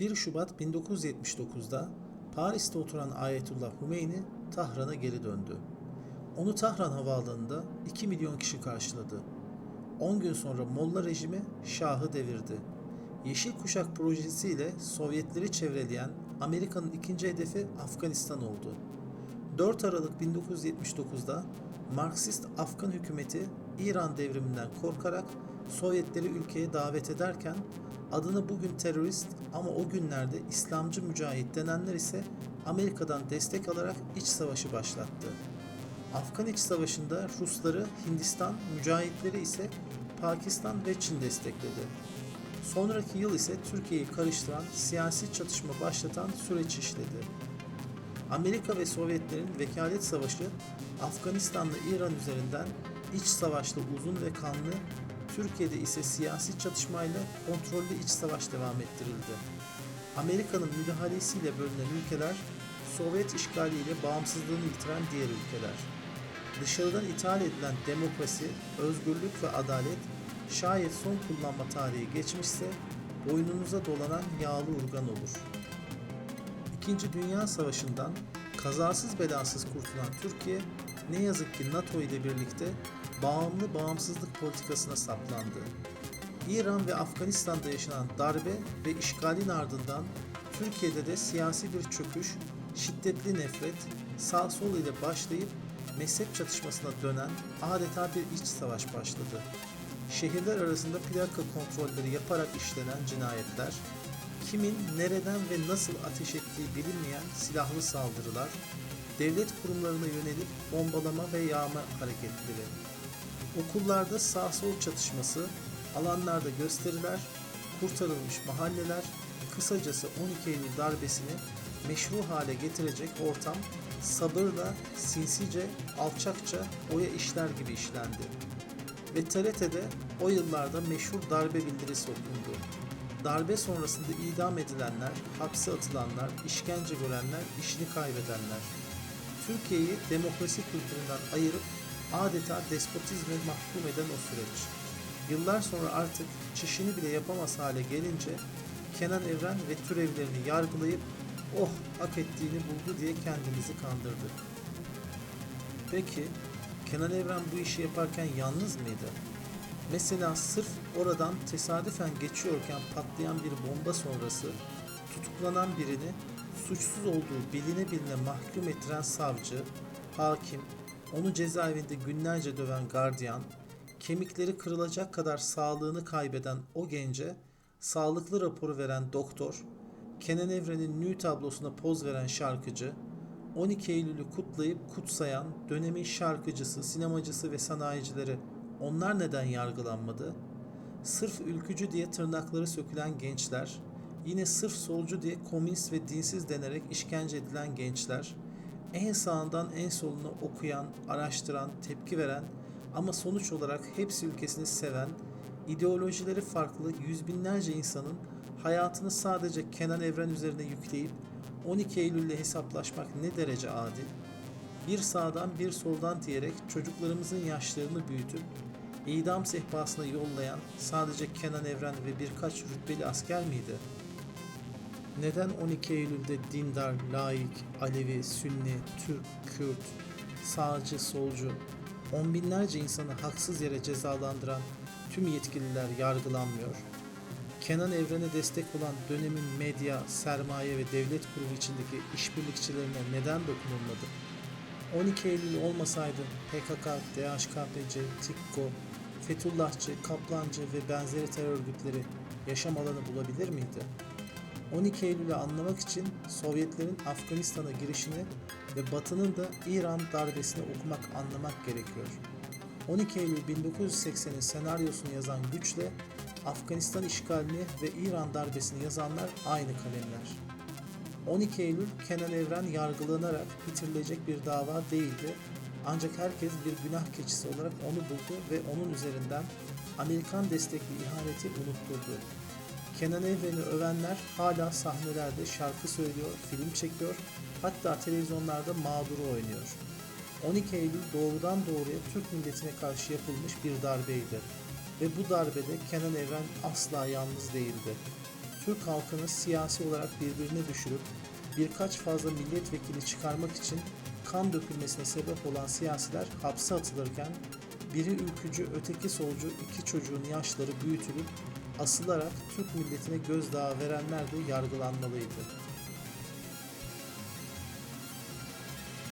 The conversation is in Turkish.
1 Şubat 1979'da Paris'te oturan Ayetullah Hümeyni Tahran'a geri döndü. Onu Tahran havaalanında 2 milyon kişi karşıladı. 10 gün sonra Molla rejimi Şah'ı devirdi. Yeşil Kuşak projesiyle Sovyetleri çevreleyen Amerika'nın ikinci hedefi Afganistan oldu. 4 Aralık 1979'da Marksist Afgan hükümeti İran devriminden korkarak Sovyetleri ülkeye davet ederken adını bugün terörist ama o günlerde İslamcı mücahit denenler ise Amerika'dan destek alarak iç savaşı başlattı. Afgan iç savaşında Rusları Hindistan, mücahitleri ise Pakistan ve Çin destekledi. Sonraki yıl ise Türkiye'yi karıştıran siyasi çatışma başlatan süreç işledi. Amerika ve Sovyetlerin vekalet savaşı Afganistan'la İran üzerinden iç savaşlı uzun ve kanlı, Türkiye'de ise siyasi çatışmayla kontrollü iç savaş devam ettirildi. Amerika'nın müdahalesiyle bölünen ülkeler, Sovyet işgaliyle bağımsızlığını yitiren diğer ülkeler. Dışarıdan ithal edilen demokrasi, özgürlük ve adalet şayet son kullanma tarihi geçmişse boynunuza dolanan yağlı urgan olur. İkinci Dünya Savaşı'ndan kazasız belasız kurtulan Türkiye ne yazık ki NATO ile birlikte bağımlı bağımsızlık politikasına saplandı. İran ve Afganistan'da yaşanan darbe ve işgalin ardından Türkiye'de de siyasi bir çöküş, şiddetli nefret, sağ sol ile başlayıp mezhep çatışmasına dönen adeta bir iç savaş başladı. Şehirler arasında plaka kontrolleri yaparak işlenen cinayetler, kimin nereden ve nasıl ateş ettiği bilinmeyen silahlı saldırılar, devlet kurumlarına yönelik bombalama ve yağma hareketleri, okullarda sağ-sol çatışması, alanlarda gösteriler, kurtarılmış mahalleler, kısacası 12 Eylül darbesini meşru hale getirecek ortam sabırla, sinsice, alçakça oya işler gibi işlendi. Ve TRT'de o yıllarda meşhur darbe bildirisi okundu. Darbe sonrasında idam edilenler, hapse atılanlar, işkence görenler, işini kaybedenler. Türkiye'yi demokrasi kültüründen ayırıp adeta despotizme mahkum eden o süreç. Yıllar sonra artık çişini bile yapamaz hale gelince Kenan Evren ve türevlerini yargılayıp oh hak ettiğini buldu diye kendimizi kandırdık. Peki Kenan Evren bu işi yaparken yalnız mıydı? Mesela sırf oradan tesadüfen geçiyorken patlayan bir bomba sonrası tutuklanan birini suçsuz olduğu biline biline mahkum ettiren savcı, hakim, onu cezaevinde günlerce döven gardiyan, kemikleri kırılacak kadar sağlığını kaybeden o gence sağlıklı raporu veren doktor, Kenan Evren'in nü tablosuna poz veren şarkıcı, 12 Eylül'ü kutlayıp kutsayan dönemin şarkıcısı, sinemacısı ve sanayicileri onlar neden yargılanmadı? Sırf ülkücü diye tırnakları sökülen gençler, yine sırf solcu diye komünist ve dinsiz denerek işkence edilen gençler, en sağından en soluna okuyan, araştıran, tepki veren ama sonuç olarak hepsi ülkesini seven, ideolojileri farklı yüz binlerce insanın hayatını sadece Kenan Evren üzerine yükleyip 12 Eylül'le hesaplaşmak ne derece adil? Bir sağdan bir soldan diyerek çocuklarımızın yaşlarını büyütüp idam sehpasına yollayan sadece Kenan Evren ve birkaç rütbeli asker miydi? Neden 12 Eylül'de dindar, laik, Alevi, Sünni, Türk, Kürt, sağcı, solcu, on binlerce insanı haksız yere cezalandıran tüm yetkililer yargılanmıyor? Kenan Evren'e destek olan dönemin medya, sermaye ve devlet kurulu içindeki işbirlikçilerine neden dokunulmadı? 12 Eylül olmasaydı PKK, DHKPC, TİKKO, Fethullahçı, Kaplancı ve benzeri terör örgütleri yaşam alanı bulabilir miydi? 12 Eylül'ü anlamak için Sovyetlerin Afganistan'a girişini ve Batı'nın da İran darbesini okumak, anlamak gerekiyor. 12 Eylül 1980'in senaryosunu yazan güçle Afganistan işgalini ve İran darbesini yazanlar aynı kalemler. 12 Eylül Kenan Evren yargılanarak bitirilecek bir dava değildi. Ancak herkes bir günah keçisi olarak onu buldu ve onun üzerinden Amerikan destekli ihaneti unutturdu. Kenan Evren'i övenler hala sahnelerde şarkı söylüyor, film çekiyor, hatta televizyonlarda mağduru oynuyor. 12 Eylül doğrudan doğruya Türk milletine karşı yapılmış bir darbeydi. Ve bu darbede Kenan Evren asla yalnız değildi. Türk halkını siyasi olarak birbirine düşürüp birkaç fazla milletvekili çıkarmak için kan dökülmesine sebep olan siyasiler hapse atılırken biri ülkücü öteki solcu iki çocuğun yaşları büyütülüp asılarak Türk milletine gözdağı verenler de yargılanmalıydı.